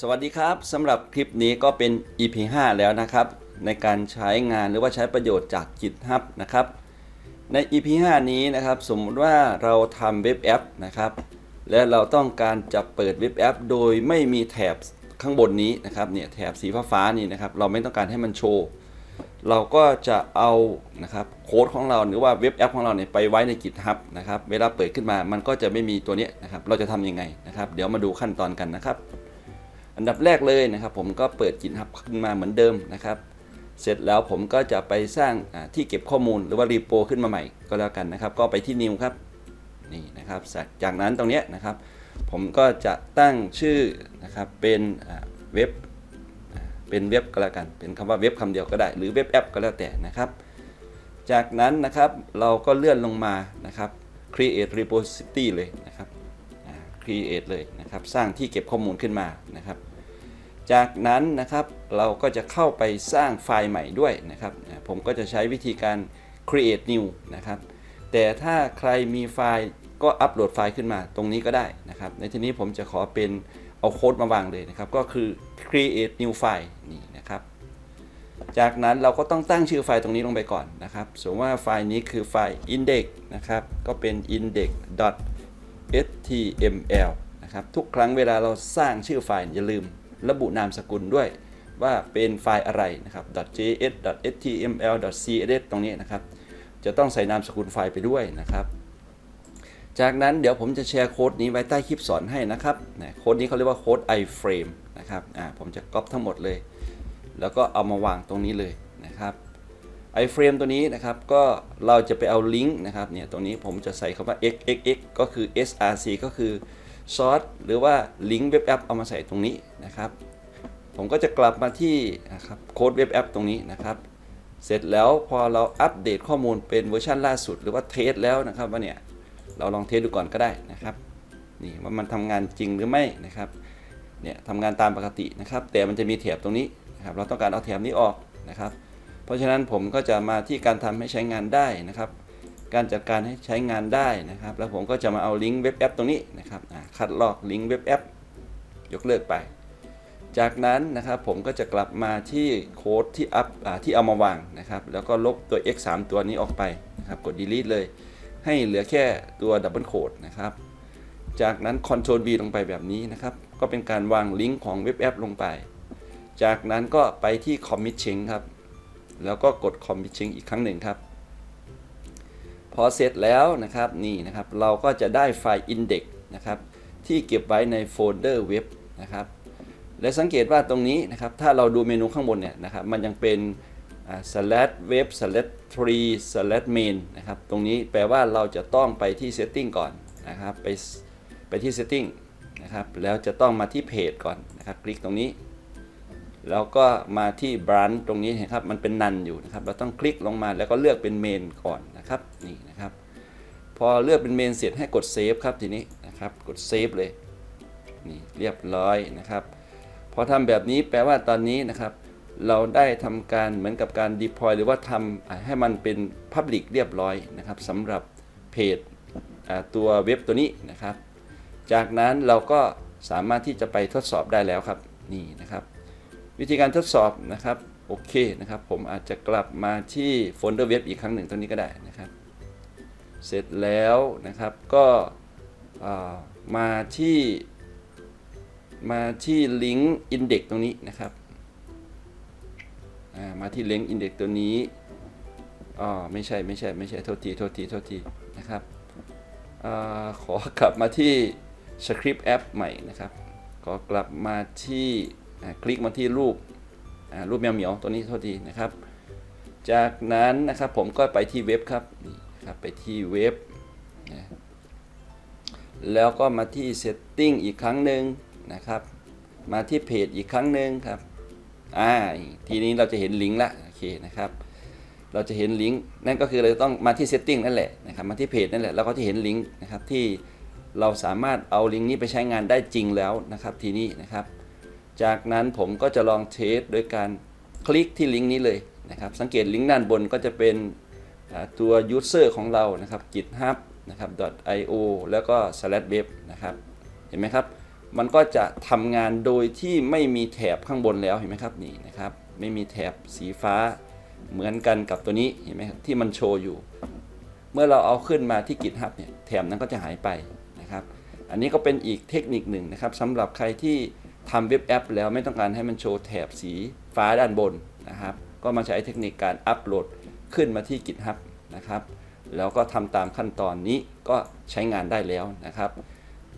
สวัสดีครับสำหรับคลิปนี้ก็เป็น EP 5 แล้วนะครับ ในการใช้งานหรือว่าใช้ประโยชน์จาก GitHub นะครับ ใน EP 5 นี้นะครับสมมติว่าเราทำเว็บแอปนะครับ และเราต้องการจะเปิดเว็บแอป โดยไม่มีแถบข้างบนนี้นะครับเนี่ยแถบสีฟ้าๆนี่นะครับ เราไม่ต้องการให้มันโชว์ เราก็จะเอานะครับโค้ดของเราหรือว่าเว็บแอปของเราเนี่ยไปไว้ใน GitHub นะครับ เวลาเปิดขึ้นมามันก็จะไม่มีตัวนี้นะครับ เราจะทำยังไงนะครับ เดี๋ยวมาดูขั้นตอนกันนะครับ อันดับแรกเลยนะครับ ผมก็เปิด GitHub ขึ้นมาเหมือนเดิมนะครับ เสร็จแล้วผมก็จะไปสร้างที่เก็บข้อมูลหรือว่ารีโปขึ้นมาใหม่ก็แล้วกันนะครับ ก็ไปที่ new ครับนี่นะครับจากจากนั้นตรงนี้นะครับ ผมก็จะตั้งชื่อนะครับเป็นเว็บเป็นเว็บก็แล้วกัน เป็นคำว่าเว็บคำเดียวก็ได้ หรือเว็บแอปก็แล้วแต่นะครับ จากนั้นนะครับเราก็เลื่อนลงมานะครับ create repository เลยนะครับ create เลยนะครับ สร้างที่เก็บข้อมูลขึ้นมานะครับ จากนั้นนะครับเราก็จะเข้าไปสร้างไฟล์ใหม่ด้วยนะครับ ผมก็จะใช้วิธีการ create new นะครับ แต่ถ้าใครมีไฟล์ก็อัปโหลดไฟล์ขึ้นมาตรงนี้ก็ได้นะครับ ในที่นี้ผมจะขอเป็นเอาโค้ดมาวางเลยนะครับ ก็คือ create new file นี่นะครับ จากนั้นเราก็ต้องตั้งชื่อไฟล์ตรงนี้ลงไปก่อนนะครับ สมมติว่าไฟล์นี้คือไฟล์ index นะครับ ก็เป็น index html นะครับทุกครั้งเวลาเราสร้างชื่อไฟล์อย่าลืม ระบุนามสกุลด้วยว่าเป็นไฟล์อะไรนะครับ .js .html .css ตรงนี้นะครับ จะต้องใส่นามสกุลไฟล์ไปด้วยนะครับ จากนั้นเดี๋ยวผมจะแชร์โค้ดนี้ไว้ใต้คลิปสอนให้นะครับโค้ดนี้เขาเรียกว่าโค้ด iframe นะครับผมจะก๊อปทั้งหมดเลย แล้วก็เอามาวางตรงนี้เลยนะครับ iframe ตัวนี้นะครับก็เราจะไปเอาลิงก์นะครับเนี่ยตรงนี้ผมจะใส่คำว่า xxx ก็คือ src ก็คือ source หรือว่าลิงก์เว็บแอปเอามาใส่ตรงนี้นะครับ ผมก็จะกลับมาที่นะครับโค้ดเว็บแอปตรงนี้นะครับ เสร็จแล้วพอเราอัปเดตข้อมูลเป็นเวอร์ชันล่าสุด หรือว่าเทสแล้วนะครับว่าเนี่ยเราลองเทสดูก่อนก็ได้นะครับนี่ว่ามันทำงานจริงหรือไม่นะครับเนี่ยทำงานตามปกตินะครับ แต่มันจะมีแถบตรงนี้นะครับเราต้องการเอาแถบนี้ออกนะครับ เพราะฉะนั้นผมก็จะมาที่การทำให้ใช้งานได้นะครับ การจัดการให้ใช้งานได้นะครับ แล้วผมก็จะมาเอาลิงก์เว็บแอปตรงนี้นะครับคัดลอกลิงก์เว็บแอปยกเลิกไป จากนั้นนะครับผมก็จะกลับมาที่โค้ดที่อัพที่เอามาวางนะครับ แล้วก็ลบตัว x 3ตัวนี้ออกไปนะครับ กด delete เลย ให้เหลือแค่ตัวดับเบิลโคดนะครับ จากนั้น Ctrl V ลงไปแบบนี้นะครับ ก็เป็นการวางลิงก์ของเว็บแอปลงไป จากนั้นก็ไปที่ Commit Change ครับ แล้วก็กด Commit Change อีกครั้งหนึ่งครับพอเสร็จแล้วนะครับนี่นะครับเราก็จะได้ไฟล์ index นะครับที่เก็บไว้ในโฟลเดอร์เว็บนะครับและสังเกตว่าตรงนี้นะครับถ้าเราดูเมนูข้างบนเนี่ยนะครับมันยังเป็น slash web slash tree slash main นะครับตรงนี้แปลว่าเราจะต้องไปที่ setting ก่อนนะครับไปไปที่ setting นะครับแล้วจะต้องมาที่เพจก่อนนะครับ คลิกตรงนี้ แล้วก็มาที่ branch ตรงนี้นะครับมันเป็นนันอยู่นะครับ เราต้องคลิกลงมาแล้วก็เลือกเป็นเมนก่อนนะครับนี่นะครับ พอเลือกเป็นเมนเสร็จให้กดเซฟครับทีนี้นะครับกดเซฟเลยนี่เรียบร้อยนะครับพอทำแบบนี้แปลว่าตอนนี้นะครับ เราได้ทำการเหมือนกับการ deploy หรือว่าทำให้มันเป็น public เรียบร้อยนะครับสำหรับเพจตัวเว็บตัวนี้นะครับ จากนั้นเราก็สามารถที่จะไปทดสอบได้แล้วครับนี่นะครับ วิธีการทดสอบนะครับโอเคนะครับ ผมอาจจะกลับมาที่โฟลเดอร์เว็บอีกครั้งหนึ่งตรงนี้ก็ได้นะครับ เสร็จแล้วนะครับก็มาที่มาที่ลิงก์ index ตรงนี้นะครับมาที่ลิงก์ index ตัวนี้อ๋อไม่ใช่ไม่ใช่ไม่ใช่โทษทีโทษทีโทษทีนะครับอขอกลับมาที่สคริปต์แอปใหม่นะครับ ขอกลับมาที่ คลิกมาที่รูปรูปแมวเหมียวตัวนี้โทษทีนะครับ จากนั้นนะครับผมก็ไปที่เว็บครับครับไปที่เว็บนะแล้วก็มาที่ Setting อีกครั้งหนึ่งนะครับ มาที่เพจอีกครั้งหนึ่งครับอ่าทีนี้เราจะเห็นลิงก์ละโอเคนะครับ เราจะเห็นลิงก์นั่นก็คือเราต้องมาที่ Setting นั่นแหละนะครับมาที่เพจนั่นแหละเราก็จะเห็นลิงก์นะครับที่เราสามารถเอาลิงก์นี้ไปใช้งานได้จริงแล้วนะครับทีนี้นะครับ จากนั้นผมก็จะลองเทสโดยการคลิกที่ลิงก์นี้เลยนะครับ สังเกตลิงก์ด้านบนก็จะเป็นอ่าตัว user ของเรานะครับ github นะครับ .io แล้วก็ slash web นะครับ เห็นไหมครับ มันก็จะทำงานโดยที่ไม่มีแถบข้างบนแล้วเห็นไหมครับนี่นะครับ ไม่มีแถบสีฟ้าเหมือนกันกับตัวนี้เห็นไหมครับที่มันโชว์อยู่ เมื่อเราเอาขึ้นมาที่ GitHub เนี่ยแถบนั้นก็จะหายไปนะครับ อันนี้ก็เป็นอีกเทคนิคหนึ่งนะครับสำหรับใครที่ ทำเว็บแอป แล้วไม่ต้องการให้มันโชว์แถบสีฟ้าด้านบนนะครับ ก็มาใช้เทคนิคการอัปโหลดขึ้นมาที่ GitHub นะครับ แล้วก็ทำตามขั้นตอนนี้ก็ใช้งานได้แล้วนะครับ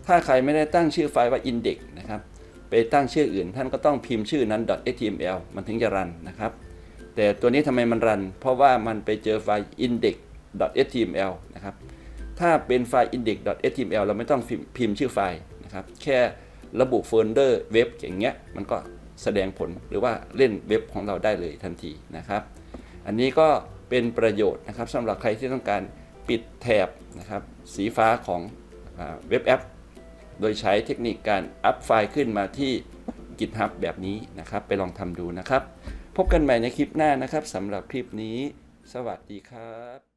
ถ้าใครไม่ได้ตั้งชื่อไฟล์ว่า index นะครับไปตั้งชื่ออื่น ท่านก็ต้องพิมพ์ชื่อนั้น .html มันถึงจะรันนะครับ แต่ตัวนี้ทำไมมันรัน เพราะว่ามันไปเจอไฟล์ index.html นะครับ ถ้าเป็นไฟล์ index.html เราไม่ต้องพิมพ์ชื่อไฟล์นะครับ แค่ ระบุโฟลเดอร์เว็บอย่างเงี้ยมันก็แสดงผลหรือว่าเล่นเว็บของเราได้เลยทันทีนะครับ อันนี้ก็เป็นประโยชน์นะครับสำหรับใครที่ต้องการปิดแถบนะครับสีฟ้าของเว็บแอป โดยใช้เทคนิคการอัพไฟล์ขึ้นมาที่ GitHub แบบนี้นะครับ ไปลองทำดูนะครับ พบกันใหม่ในคลิปหน้านะครับสำหรับคลิปนี้ สวัสดีครับ